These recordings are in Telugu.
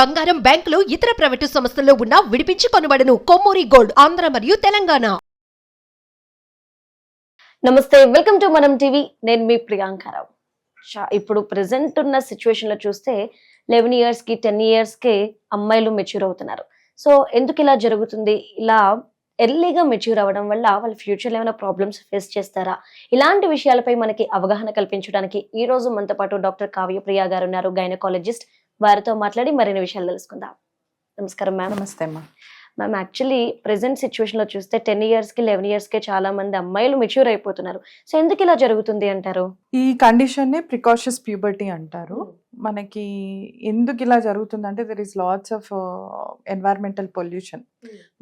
బంగారం బ్యాంకులు ఇతర ప్రైవేటు సంస్థల్లో ఉన్న విడిపించి కొనబడను. కొమ్మూరి గోల్డ్ ఆంధ్ర మరియు తెలంగాణ. నమస్తే వెల్కమ్ టు మనం టీవీ. నేను మీ ప్రియాంకారావు ఇప్పుడు ప్రెసెంట్ ఉన్న సిచ్యువేషన్లో చూస్తే లెవెన్ ఇయర్స్కి టెన్ ఇయర్స్కి అమ్మాయిలు మెచ్యూర్ అవుతున్నారు. సో ఎందుకు ఇలా జరుగుతుంది? ఇలా ఎర్లీగా మెచ్యూర్ అవ్వడం వల్ల వాళ్ళ ఫ్యూచర్లో ఏమైనా ప్రాబ్లమ్స్ ఫేస్ చేస్తారా? ఇలాంటి విషయాలపై మనకి అవగాహన కల్పించడానికి ఈ రోజు మనతో పాటు డాక్టర్ కావ్యప్రియ గారు ఉన్నారు గైనకాలజిస్ట్ వారితో మాట్లాడి మరిన్ని విషయాలు తెలుసుకుందాం. నమస్కారం మ్యామ్. నమస్తే అమ్మా. మ్యామ్ యాక్చువల్లీ ప్రెసెంట్ సిచ్యువేషన్లో చూస్తే టెన్ ఇయర్స్కి లెవెన్ ఇయర్స్కి చాలా మంది అమ్మాయిలు మెచ్యూర్ అయిపోతున్నారు. సో ఎందుకు ఇలా జరుగుతుంది అంటారు? ఈ కండిషన్ని ప్రికాషస్ ప్యూబర్టీ అంటారు. మనకి ఎందుకు ఇలా జరుగుతుందంటే there is lots of environmental pollution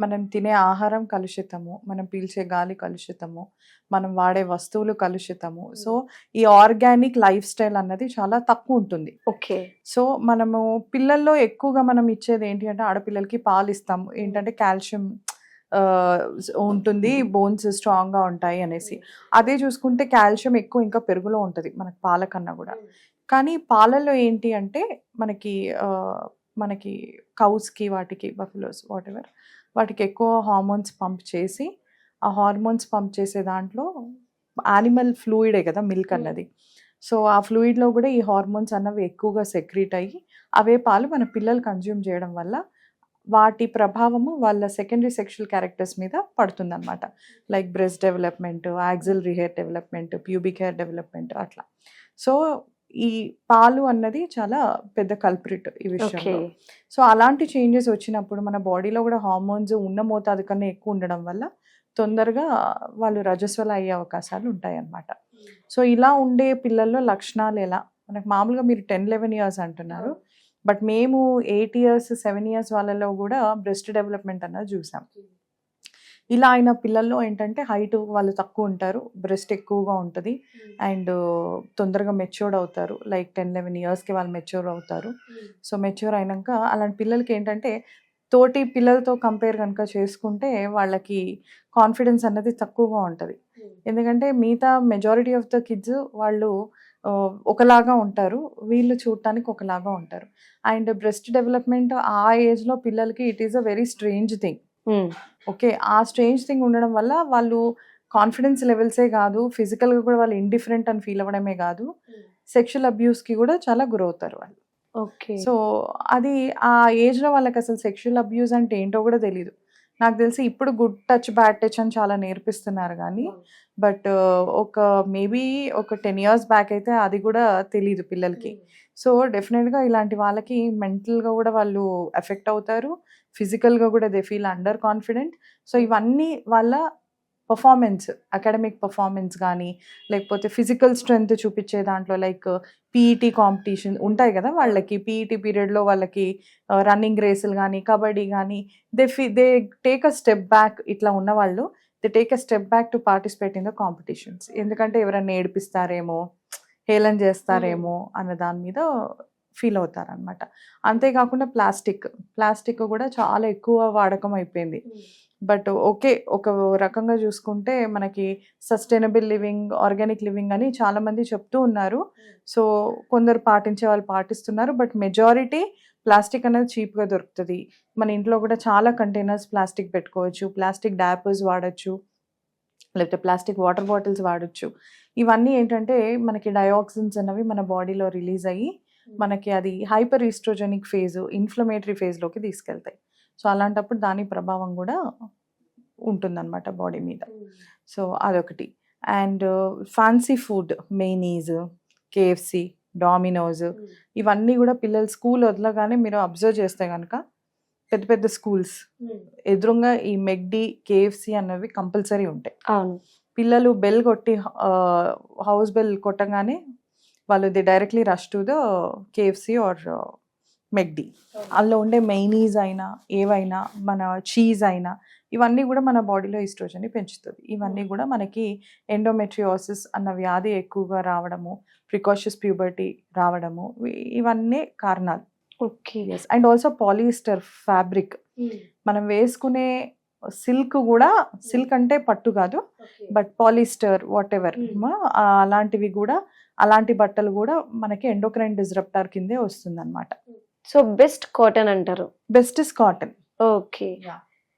మనం తినే ఆహారం కలుషితము మనం పీల్చే గాలి కలుషితము మనం వాడే వస్తువులు కలుషితము. సో ఈ ఆర్గానిక్ లైఫ్ స్టైల్ అన్నది చాలా తక్కువ ఉంటుంది. ఓకే. సో మనము పిల్లల్లో ఎక్కువగా మనం ఇచ్చేది ఏంటి అంటే ఆడపిల్లలకి పాలు ఇస్తాము ఏంటంటే కాల్షియం ఉంటుంది బోన్స్ స్ట్రాంగ్గా ఉంటాయి అనేసి. అదే చూసుకుంటే కాల్షియం ఎక్కువ ఇంకా పెరుగులో ఉంటుంది మనకి పాల కన్నా కూడా. కానీ పాలల్లో ఏంటి అంటే మనకి మనకి కౌస్కి వాటికి బఫెలోస్ వాట్ ఎవర్ వాటికి ఎక్కువ హార్మోన్స్ పంప్ చేసి ఆ హార్మోన్స్ పంప్ చేసే దాంట్లో యానిమల్ ఫ్లూయిడే కదా మిల్క్ అన్నది. సో ఆ ఫ్లూయిడ్లో కూడా ఈ హార్మోన్స్ అన్నవి ఎక్కువగా సెక్రీట్ అయ్యి అవే పాలు మన పిల్లలు కన్జ్యూమ్ చేయడం వల్ల వాటి ప్రభావము వాళ్ళ సెకండరీ సెక్షువల్ క్యారెక్టర్స్ మీద పడుతుందన్నమాట. Like breast development axillary hair development pubic hair development అట్లా. సో ఈ పాలు అన్నది చాలా పెద్ద కల్ప్రిట్ ఈ విషయంలో. సో అలాంటి చేంజెస్ వచ్చినప్పుడు మన బాడీలో కూడా హార్మోన్స్ ఉన్న మోతాదు కన్నా ఎక్కువ ఉండడం వల్ల తొందరగా వాళ్ళు రజస్వల అయ్యే అవకాశాలు ఉంటాయి అన్నమాట సో ఇలా ఉండే పిల్లల్లో లక్షణాలు ఎలా? మనకు మామూలుగా మీరు టెన్ లెవెన్ ఇయర్స్ అంటున్నారు. బట్ మేము ఎయిట్ ఇయర్స్ సెవెన్ ఇయర్స్ వాళ్ళలో కూడా బ్రెస్ట్ డెవలప్మెంట్ అన్నది చూసాం. ఇలా అయిన పిల్లల్లో ఏంటంటే హైట్ వాళ్ళు తక్కువ ఉంటారు బ్రెస్ట్ ఎక్కువగా ఉంటుంది. అండ్ తొందరగా మెచ్యూర్డ్ అవుతారు. లైక్ టెన్ లెవెన్ ఇయర్స్కి వాళ్ళు మెచ్యూర్ అవుతారు. సో మెచ్యూర్ అయినాక అలాంటి పిల్లలకి ఏంటంటే తోటి పిల్లలతో కంపేర్ కనుక చేసుకుంటే వాళ్ళకి కాన్ఫిడెన్స్ అన్నది తక్కువగా ఉంటుంది. ఎందుకంటే మిగతా మెజారిటీ ఆఫ్ ద కిడ్స్ వాళ్ళు ఒకలాగా ఉంటారు. వీళ్ళు చూడటానికి ఒకలాగా ఉంటారు. అండ్ బ్రెస్ట్ డెవలప్మెంట్ ఆ ఏజ్లో పిల్లలకి it is a very strange thing okay ఆ స్ట్రేంజ్ థింగ్ ఉండడం వల్ల వాళ్ళు కాన్ఫిడెన్స్ లెవెల్సే కాదు. ఫిజికల్గా కూడా వాళ్ళు ఇండిఫరెంట్ అని ఫీల్ అవ్వడమే కాదు. సెక్షువల్ అబ్యూస్కి కూడా చాలా గురవుతారు వాళ్ళు. ఓకే సో అది ఆ ఏజ్లో వాళ్ళకి అసలు సెక్షువల్ అబ్యూస్ అంటే ఏంటో కూడా తెలియదు నాకు తెలిసి ఇప్పుడు గుడ్ టచ్ బ్యాడ్ టచ్ అని చాలా నేర్పిస్తున్నారు కానీ బట్ ఒక మేబీ ఒక టెన్ ఇయర్స్ బ్యాక్ అయితే అది కూడా తెలియదు పిల్లలకి. సో డెఫినెట్గా ఇలాంటి వాళ్ళకి మెంటల్గా కూడా వాళ్ళు ఎఫెక్ట్ అవుతారు ఫిజికల్గా కూడా they feel under confident. So ఇవన్నీ వాళ్ళ పర్ఫార్మెన్స్ అకాడమిక్ పర్ఫార్మెన్స్ కానీ లేకపోతే ఫిజికల్ స్ట్రెంగ్త్ చూపించే దాంట్లో లైక్ పీఈటీ కాంపిటీషన్ ఉంటాయి కదా వాళ్ళకి. పీఈటీ పీరియడ్లో వాళ్ళకి రన్నింగ్ రేసులు కానీ కబడ్డీ కానీ they fee they take a step back ఇట్లా ఉన్న వాళ్ళు they take a step back to participate in the competitions ఎందుకంటే ఎవరైనా ఏడిపిస్తారేమో హేళన చేస్తారేమో అన్న దాని మీద ఫీల్ అవుతారనమాట అంతేకాకుండా ప్లాస్టిక్ ప్లాస్టిక్ కూడా చాలా ఎక్కువ వాడకం అయిపోయింది. బట్ ఓకే ఒక రకంగా చూసుకుంటే మనకి సస్టైనబుల్ లివింగ్ ఆర్గానిక్ లివింగ్ అని చాలా మంది చెప్తూ ఉన్నారు. సో కొందరు పాటించే వాళ్ళు పాటిస్తున్నారు. బట్ మెజారిటీ ప్లాస్టిక్ అనేది చీప్గా దొరుకుతుంది. మన ఇంట్లో కూడా చాలా కంటైనర్స్ ప్లాస్టిక్ పెట్టుకోవచ్చు. ప్లాస్టిక్ డ్యాపర్స్ వాడచ్చు. లేకపోతే ప్లాస్టిక్ వాటర్ బాటిల్స్ వాడచ్చు. ఇవన్నీ ఏంటంటే మనకి డయాక్సిన్స్ అన్నవి మన బాడీలో రిలీజ్ అయ్యి మనకి అది హైపర్ ఈస్ట్రోజెనిక్ ఫేజ్ ఇన్ఫ్లమేటరీ ఫేజ్లోకి తీసుకెళ్తాయి. సో అలాంటప్పుడు దాని ప్రభావం కూడా ఉంటుందన్నమాట బాడీ మీద. సో అదొకటి. And fancy food mayonnaise KFC Domino's ఇవన్నీ కూడా పిల్లలు స్కూల్ వదలగానే మీరు అబ్జర్వ్ చేస్తే కనుక పెద్ద పెద్ద స్కూల్స్ ఎదురుగా ఈ మెగ్డి కేఎఫ్సి అన్నవి కంపల్సరీ ఉంటాయి. పిల్లలు బెల్ కొట్టి హౌస్ బెల్ కొట్టగానే వాళ్ళు the directly rush to the KFC or McD. అందులో ఉండే మైనీస్ అయినా ఏవైనా మన చీజ్ అయినా ఇవన్నీ కూడా మన బాడీలో ఈస్ట్రోజన్ని పెంచుతుంది. ఇవన్నీ కూడా మనకి ఎండోమెట్రియోసిస్ అన్న వ్యాధి ఎక్కువగా రావడము ప్రికాషస్ ప్యూబర్టీ రావడము ఇవి- ఇవన్నీ కారణాలు. Okay yes and also polyester fabric మనం వేసుకునే సిల్క్ కూడా సిల్క్ అంటే పట్టు కాదు but polyester whatever Hmm. అలాంటివి కూడా అలాంటి బట్టలు కూడా మనకి ఎండోక్రైన్ డిస్రప్టార్ కిందే వస్తుంది అనమాట సో బెస్ట్ కాటన్ అంటారు. Best is cotton. Okay.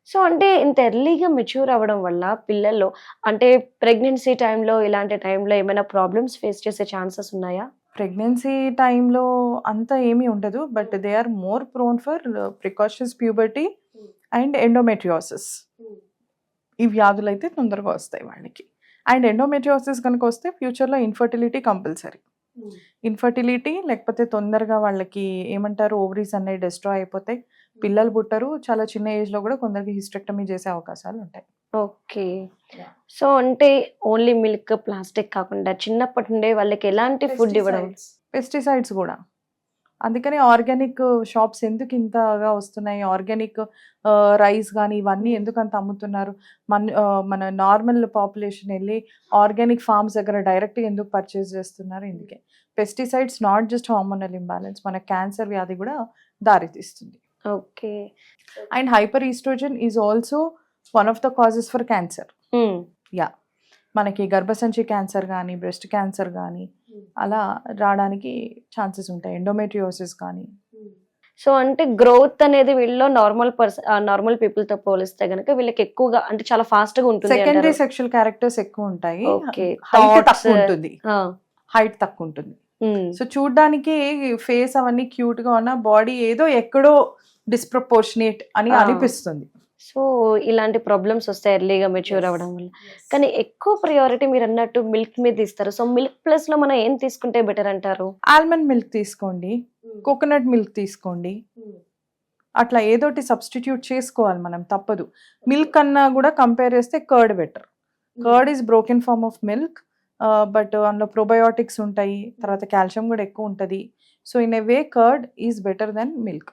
So అంటే ఇంత ఎర్లీగా మెచ్యూర్ అవ్వడం వల్ల పిల్లల్లో అంటే ప్రెగ్నెన్సీ టైంలో ఇలాంటి టైంలో ఏమైనా ప్రాబ్లమ్స్ ఫేస్ చేసే ఛాన్సెస్ ఉన్నాయా? ప్రెగ్నెన్సీ టైంలో అంత ఏమీ ఉండదు but they are more prone for precautions puberty and endometriosis. ఈ వ్యాధులు అయితే తొందరగా వస్తాయి వాళ్ళకి. అండ్ ఎండోమెట్రియోసిస్ కనుక వస్తే ఫ్యూచర్లో ఇన్ఫర్టిలిటీ కంపల్సరీ ఇన్ఫర్టిలిటీ లేకపోతే తొందరగా వాళ్ళకి ఏమంటారు ఓవరీస్ అనేవి డిస్ట్రాయ్ అయిపోతాయి. పిల్లలు పుట్టరు. చాలా చిన్న ఏజ్లో కూడా కొందరికి హిస్టెక్టమీ చేసే అవకాశాలు ఉంటాయి. ఓకే. సో అంటే ఓన్లీ మిల్క్ ప్లాస్టిక్ కాకుండా చిన్నప్పటి నుండే వాళ్ళకి ఎలాంటి ఫుడ్ ఇవ్వడం? పెస్టిసైడ్స్ కూడా. అందుకని ఆర్గానిక్ షాప్స్ ఎందుకు ఇంతగా వస్తున్నాయి? ఆర్గానిక్ రైస్ కానీ ఇవన్నీ ఎందుకు అంత అమ్ముతున్నారు? మన మన నార్మల్ పాపులేషన్ వెళ్ళి ఆర్గానిక్ ఫార్మ్స్ దగ్గర డైరెక్ట్గా ఎందుకు పర్చేస్ చేస్తున్నారు ఇందుకే. Pesticides not just hormonal imbalance మన క్యాన్సర్ వ్యాధి కూడా దారితీస్తుంది. Okay. And hyper estrogen is also one of the causes for cancer. మనకి గర్భసంచి క్యాన్సర్ కానీ బ్రెస్ట్ క్యాన్సర్ కానీ అలా రావడానికి ఛాన్సెస్ ఉంటాయి. ఎండోమెట్రియోసిస్ కానీ. సో అంటే గ్రోత్ అనేది వీళ్ళలో నార్మల్ పర్సన్ నార్మల్ పీపుల్తో పోలిస్తే గనుక వీళ్ళకి ఎక్కువగా అంటే చాలా ఫాస్ట్గా ఉంటుంది సెకండరీ. సెక్షువల్ క్యారెక్టర్స్ ఎక్కువ ఉంటాయి. ఉంటుంది. హైట్ తక్కువ ఉంటుంది. సో చూడ్డానికి ఫేస్ అవన్నీ క్యూట్గా ఉన్న బాడీ ఏదో ఎక్కడో డిస్ప్రపోర్షనేట్ అని. అనిపిస్తుంది. సో ఇలాంటి ప్రాబ్లమ్స్ వస్తాయి ఎర్లీగా మెచ్యూర్ అవ్వడం వల్ల. కానీ ఎక్కువ ప్రియారిటీ మీరు అన్నట్టు మిల్క్ మీద ఇస్తారు. సో మిల్క్ ప్లస్లో మనం ఏం తీసుకుంటే బెటర్ అంటారు? ఆల్మండ్ మిల్క్ తీసుకోండి. కోకోనట్ మిల్క్ తీసుకోండి. అట్లా ఏదోటి సబ్స్టిట్యూట్ చేసుకోవాలి మనం తప్పదు. మిల్క్ కన్నా కూడా కంపేర్ చేస్తే curd better curd is broken form of milk but అందులో ప్రోబయోటిక్స్ ఉంటాయి. తర్వాత కాల్షియం కూడా ఎక్కువ ఉంటుంది. So in a way curd is better then milk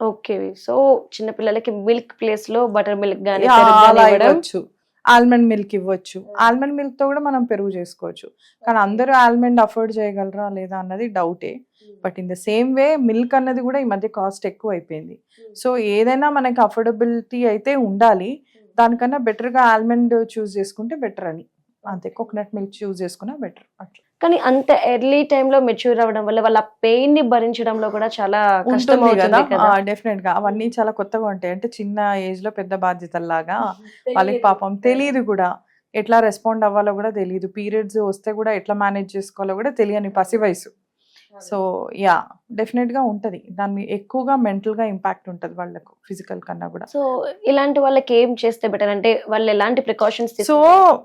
okay. So చిన్న పిల్లలకి మిల్క్ ప్లేస్లో బటర్ మిల్క్ గానీ అలా ఇవ్వచ్చు. ఆల్మండ్ మిల్క్ ఇవ్వచ్చు. ఆల్మండ్ మిల్క్తో కూడా మనం పెరుగు చేసుకోవచ్చు. కానీ అందరూ ఆల్మండ్ అఫోర్డ్ చేయగలరా లేదా అన్నది డౌటే. But in the same way milk అన్నది కూడా ఈ మధ్య కాస్ట్ ఎక్కువ అయిపోయింది. సో ఏదైనా మనకి అఫోర్డబిలిటీ అయితే ఉండాలి. దానికన్నా బెటర్గా ఆల్మండ్ చూస్ చేసుకుంటే బెటర్ అని. అంతే కోకోనట్ మిల్క్ చూస్ చేసుకున్నా బెటర్ అట్లా. కానీ అంత ఎర్లీ లో మెచ్యూర్ అవ్వడం వల్ల వాళ్ళ పెయిన్ని భరించడంలో కూడా చాలా కష్టం కదా. డెఫినెట్గా అవన్నీ చాలా కొత్తగా ఉంటాయి. అంటే చిన్న ఏజ్లో పెద్ద బాధ్యతల్లాగా వాళ్ళకి పాపం తెలియదు కూడా. ఎట్లా రెస్పాండ్ అవ్వాలో కూడా తెలియదు. పీరియడ్స్ వస్తే కూడా ఎట్లా మేనేజ్ చేసుకోవాలో కూడా తెలియని పసి వయసు. సో యా డెఫినెట్గా ఉంటది. దాన్ని ఎక్కువగా మెంటల్గా ఇంపాక్ట్ ఉంటది వాళ్ళకు ఫిజికల్ కన్నా కూడా. సో ఇలాంటి వాళ్ళకి ఏం చేస్తే బెటర్? అంటే వాళ్ళు ఎలాంటి ప్రికాషన్స్ సో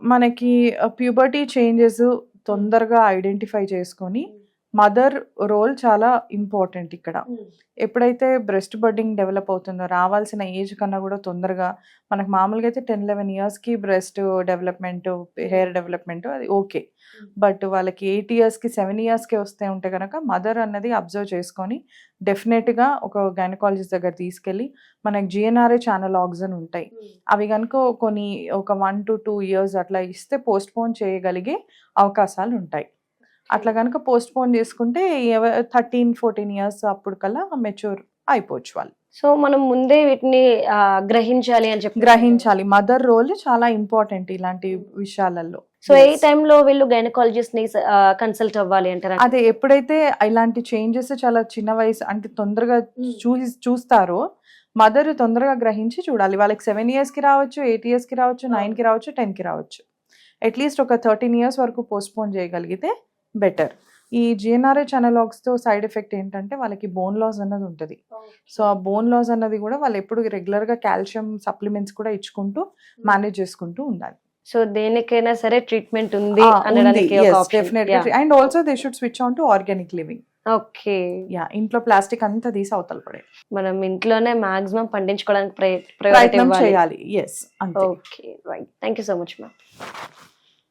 మనకి ప్యూబర్టీ చేంజెస్ తొందరగా ఐడెంటిఫై చేసుకొని మదర్ రోల్ చాలా ఇంపార్టెంట్ ఇక్కడ. ఎప్పుడైతే బ్రెస్ట్ బడ్డింగ్ డెవలప్ అవుతుందో రావాల్సిన ఏజ్ కన్నా కూడా తొందరగా మనకు మామూలుగా అయితే టెన్ లెవెన్ ఇయర్స్కి బ్రెస్ట్ డెవలప్మెంట్ హెయిర్ డెవలప్మెంట్ అది ఓకే. బట్ వాళ్ళకి ఎయిట్ ఇయర్స్కి సెవెన్ ఇయర్స్కి వస్తే ఉంటే కనుక మదర్ అన్నది అబ్జర్వ్ చేసుకొని డెఫినెట్గా ఒక గైనకాలజిస్ట్ దగ్గర తీసుకెళ్ళి మనకి జిఎన్ఆర్ఏ ఛానల్ ఆక్సిజన్ ఉంటాయి. అవి కనుక కొన్ని ఒక వన్ టు టూ ఇయర్స్ అట్లా ఇస్తే పోస్ట్ పోన్ చేయగలిగే అవకాశాలు ఉంటాయి. అట్లా కనుక పోస్ట్ పోన్ చేసుకుంటే థర్టీన్ ఫోర్టీన్ ఇయర్స్ అప్పుడు కల్లా మెచ్యూర్ అయిపోవచ్చు వాళ్ళు. సో మనం ముందే వీటిని గ్రహించాలి అని చెప్పి గ్రహించాలి. మదర్ రోల్ చాలా ఇంపార్టెంట్ ఇలాంటి విషయాలలో. సో ఏ. టైంలో వీళ్ళు గైనకాలజిస్ట్ని కన్సల్ట్ అవ్వాలి అంటారా? అదే ఎప్పుడైతే ఇలాంటి చేంజెస్ చాలా చిన్న వయసు అంటే తొందరగా చూసి చూస్తారో మదర్ తొందరగా గ్రహించి చూడాలి. వాళ్ళకి సెవెన్ ఇయర్స్కి రావచ్చు ఎయిట్ ఇయర్స్కి రావచ్చు నైన్కి రావచ్చు టెన్కి రావచ్చు. అట్లీస్ట్ ఒక థర్టీన్ ఇయర్స్ వరకు పోస్ట్పోన్ చేయగలిగితే బెటర్. ఈ జిఎన్ఆర్ఏ తో సైడ్ ఎఫెక్ట్ ఏంటంటే వాళ్ళకి బోన్ లాస్ అన్నది ఉంటుంది. సో ఆ బోన్ లాస్ అన్నది కూడా వాళ్ళు ఎప్పుడు రెగ్యులర్గా కాల్షియం సప్లిమెంట్స్ కూడా ఇచ్చుకుంటూ మేనేజ్ చేసుకుంటూ ఉండాలి. సో దేనికైనా సరే ట్రీట్మెంట్ ఉంది and also they should switch on to organic living okay yeah ఇంట్లో ప్లాస్టిక్ అంతా తీసి అవతల పడే. మనం ఇంట్లోనే మాక్సిమం పండించుకోవడానికి ప్రయత్నం చేయాలి. Yes okay right thank you so much ma'am